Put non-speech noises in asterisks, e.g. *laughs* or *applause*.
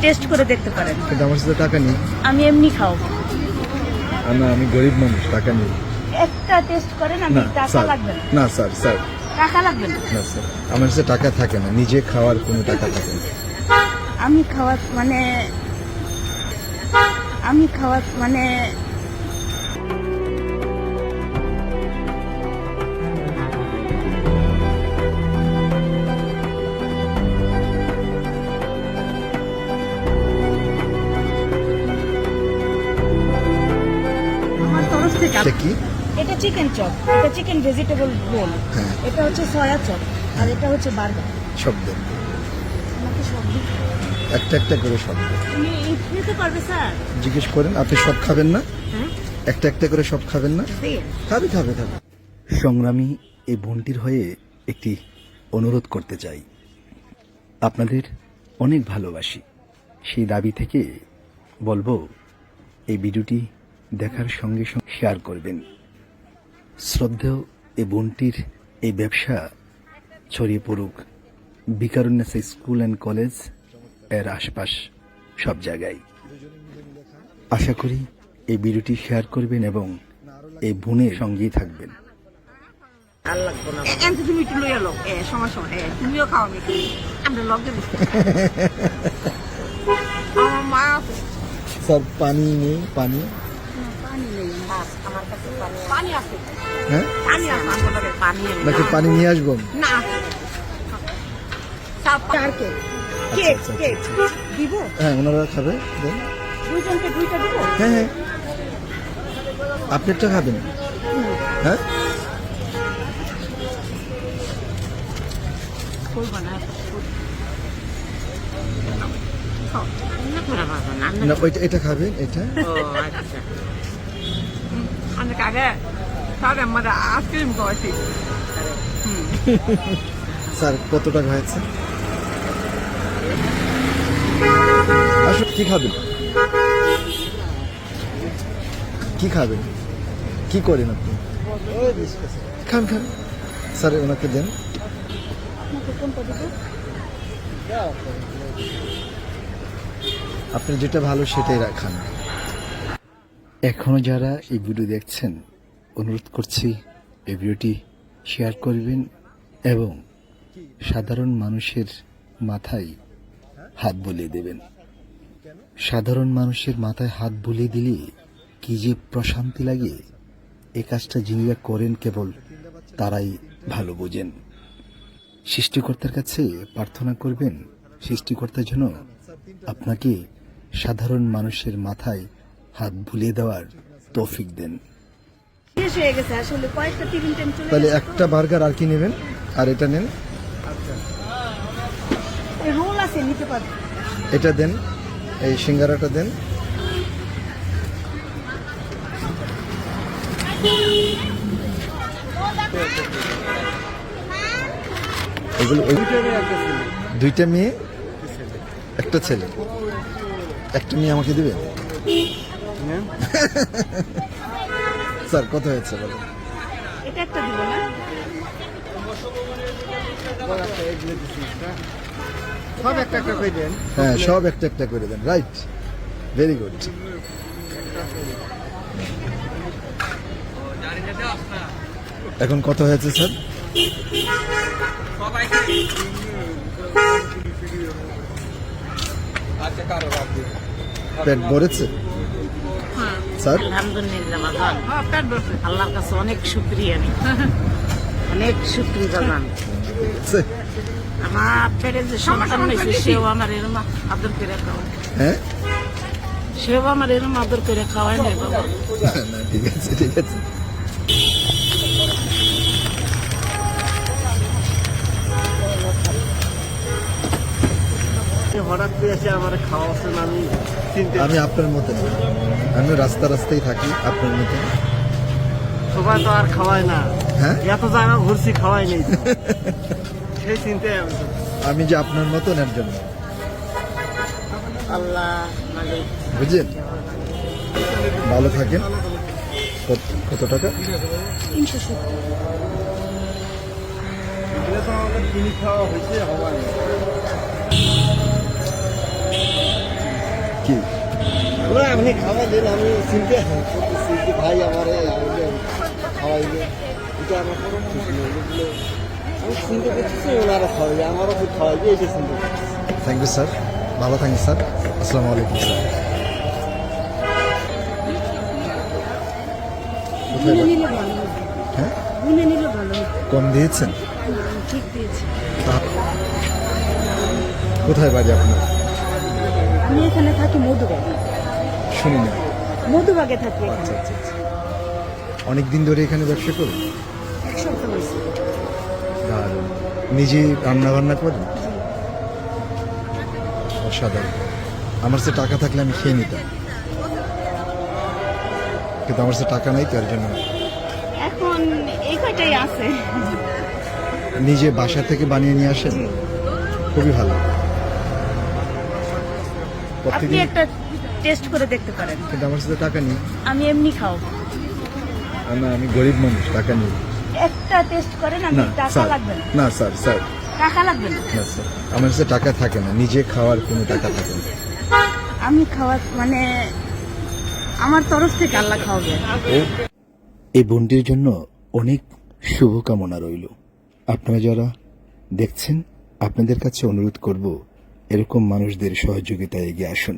Test করে দেখতে পারেন। কিন্তু আমার সাথে টাকা নেই। আমি এমনি খাও। না আমি গরিব মানুষ টাকা নেই। একটা টেস্ট করেন আমি টাকা লাগবে না। না স্যার স্যার। টাকা লাগবে না। না স্যার আমার কাছে টাকা থাকে না নিজে খাওয়ার কোনো টাকা থাকে না। আমি খাওয়ার মানে আমি খাওয়ার মানে এটা কি? এটা চিকেন চপ এটা চিকেন ভেজিটেবল রোল হ্যাঁ। এটা হচ্ছে সয়া চপ আর এটা হচ্ছে বার্গার। সব দেন একটা একটা করে সব জিজ্ঞেস করেন আপনি সব খাবেন না? হ্যাঁ। একটা একটা করে সব খাবেন না? খাবে খাবে খাবে। সংগ্রামী এই বোনটির হয়ে একটি অনুরোধ করতে চাই। আপনাদের অনেক ভালোবাসি। সেই দাবি থেকে বলব এই ভিডিওটি দেখার সঙ্গে সঙ্গে শেয়ার করবেন। শ্রদ্ধেয় এই বোনটির এই ব্যবসা ছড়িয়ে পড়ুক। বিকারুন্নেসা স্কুল অ্যান্ড কলেজের আশপাশ সব জায়গায়। আশা করি এই ভিডিওটি শেয়ার করবেন এবং এই বোনের সঙ্গেই থাকবেন। তুমি একটু লইয়া লোক এ তুমিও খাও আমরা লগে স্যার *laughs* পানি নেই পানি নেই আমার কাছে পানি পানি আছে হ্যাঁ? নাকি পানি নিয়ে আসব? না। আচ্ছা, কেক দিব? হ্যাঁ ওনারা খাবে হ্যাঁ হ্যাঁ। আপনি একটা খাবেন। হ্যাঁ? না না ওইটা এটা খাবেন এটা? আগে তাহলে আমরা আইসক্রিম খাওয়াছি স্যার, কত টাকা হয়েছে? আসুন কি খাবেন? কি খাবেন? কি করেন আপনি? খান খান। স্যার, ওনাকে দেন। আপনি যেটা ভালো সেটাই রাখান। এখনও যারা এই ভিডিও দেখছেন, অনুরোধ করছি এই ভিডিওটি শেয়ার করবেন এবং সাধারণ মানুষের মাথায় হাত বুলিয়ে দেবেন। সাধারণ মানুষের মাথায় হাত বুলিয়ে দিলে কি যে প্রশান্তি লাগে, এ কাজটা যিনিরা করেন কেবল তারাই ভালো বোঝেন। সৃষ্টিকর্তার কাছে প্রার্থনা করবেন সৃষ্টিকর্তার জন্য আপনাকে সাধারণ মানুষের মাথায় হাত ভুলিয়ে দেওয়ার তৌফিক দেন। শেষ হয়ে গেছে আসলে কয়েকটা টিফিন টাইম চলে তাহলে একটা বার্গার আর কি নেবেন? আর এটা নেন। এই রোল আছে নিতে পারবে এটা দেন এই সিঙ্গারাটা দেন। এগুলো দুইটা মেয়ে একটা ছেলে। একটা মেয়ে আমাকে দিবে? *laughs* স্যার কত হয়েছে? বলো এটা একটা দিব না? সব একটা একটা করে দেন। হ্যাঁ সব একটা একটা করে দেন। রাইট ভেরি গুড এখন কত হয়েছে স্যার? পেট ভরেছে? স্যার? আলহামদুলিল্লাহ বাজান হ্যাঁ আল্লাহর কাছে অনেক শুক্রিয়া অনেক শুক্রিয়া বাজান আমার পেটে যে সন্তান হয়েছে সেও আমার এরম আদর করে খাওয়ায়। হ্যাঁ? সেও আমার এরম আদর করে খাওয়ায় নাই বাবা। না ঠিক আছে ঠিক আছে। হঠাৎ করে এসে আমার খাওয়াচ্ছেন আমি চিনতে আমি আপনার মতো না। আমি রাস্তা রাস্তায় থাকি আপনার মতো। সবাই তো আর খাওয়ায় না। হ্যাঁ? এত জায়গা ঘুরছি খাওয়াই নেই। *laughs* সেই চিন্তায় আমি আমি যে আপনার মতন একজন। আল্লাহ বুঝলেন? ভালো থাকেন। কত কত টাকা? তিনশো সত্তর। কি? ওরা আপনি আমি চিনতে ভাই আমার খাওয়াইলে এটা আমার কোনো খুশি আমি চিন্তা করতেছি ওনারা খাওয়াইবে আমারও খুব খাওয়াইবে এটা চিন্তা থ্যাংক ইউ স্যার ভালো থাকেন স্যার আসসালামু আলাইকুম স্যার। হ্যাঁ। কম দিয়েছেন? কোথায় বাড়ি আপনার? আমি এখানে থাকি মধুবাগে। শুনি না। মধুবাগে থাকি আচ্ছা আচ্ছা আচ্ছা। অনেক দিন ধরে এখানে ব্যবসা করেন এক সপ্তাহ হয়েছে। নিজে রান্না বান্না করেন অসাধারণ। আমার কাছে টাকা থাকলে আমি খেয়ে নিতাম। কিন্তু আমার কাছে টাকা নাই তার জন্য এখন এই কয়টাই আছে। নিজে বাসা থেকে বানিয়ে নিয়ে আসেন? খুবই ভালো। আপনি একটা টেস্ট করে দেখতে পারেন। কিন্তু আমার কাছে টাকা নেই আমি এমনি খাও। না আমি গরিব মানুষ টাকা নেই। একটা টেস্ট করেন আমি টাকা লাগবে না। না স্যার স্যার। টাকা লাগবে না। না স্যার আমার কাছে টাকা থাকে না নিজে খাওয়ার কোনো টাকা থাকে না। আমি খাওয়া মানে আমার তরফ থেকে আল্লাহ খাওয়াবে। এই বোনটির জন্য অনেক শুভকামনা রইল। আপনারা যারা দেখছেন আপনাদের কাছে অনুরোধ করব এরকম মানুষদের সহযোগিতায় এগিয়ে আসুন।